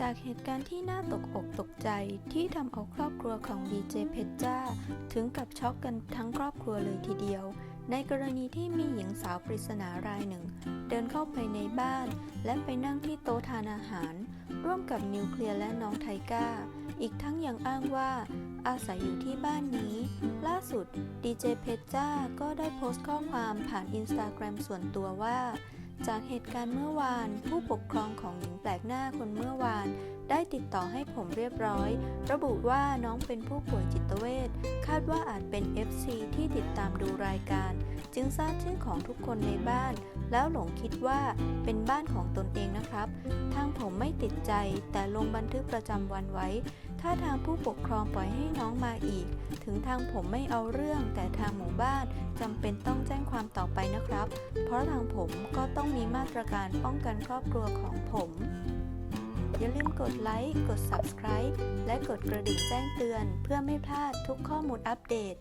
จากเหตุการณ์ที่น่าตกอกตกใจที่ทำเอาครอบครัวของดีเจเพชรจ้า ถึงกับช็อกกันทั้งครอบครัวเลยทีเดียว ในกรณีที่มีหญิงสาวปริศนารายหนึ่ง เดินเข้าไปในบ้าน และไปนั่งที่โต๊ะทานอาหาร ร่วมกับนิวเคลียร์และน้องไทก้า อีกทั้งยังอ้างว่า อาศัยอยู่ที่บ้านนี้ ล่าสุดดีเจเพชรจ้าก็ได้โพสต์ข้อความผ่านอินสตาแกรมส่วนตัวว่า จากเหตุการณ์เมื่อวาน ผู้ปกครองของหญิงแปลกหน้าคนเมื่อวาน ได้ติดต่อให้ผมเรียบร้อย ระบุว่าน้องเป็นผู้ป่วยจิตเวชคาดว่าอาจเป็น FC ที่ติดตามดูรายการ จึงทราบชื่อของทุกคนในบ้าน แล้วหลงคิดว่าเป็นบ้านของตนเองนะครับ ทางผมไม่ติดใจแต่ลงบันทึกประจำวันไว้ ถ้าทางผู้ปกครองปล่อยให้น้องมาอีก ถึงทางผมไม่เอาเรื่องแต่ทางหมู่บ้าน จำเป็นต้องแจ้งความต่อไปนะครับ เพราะทางผมก็ต้องมีมาตรการป้องกันครอบครัวของผม อย่าลืมกดไลค์ กด Subscribe และกดกระดิ่งแจ้งเตือน เพื่อไม่พลาดทุกข้อมูลอัปเดต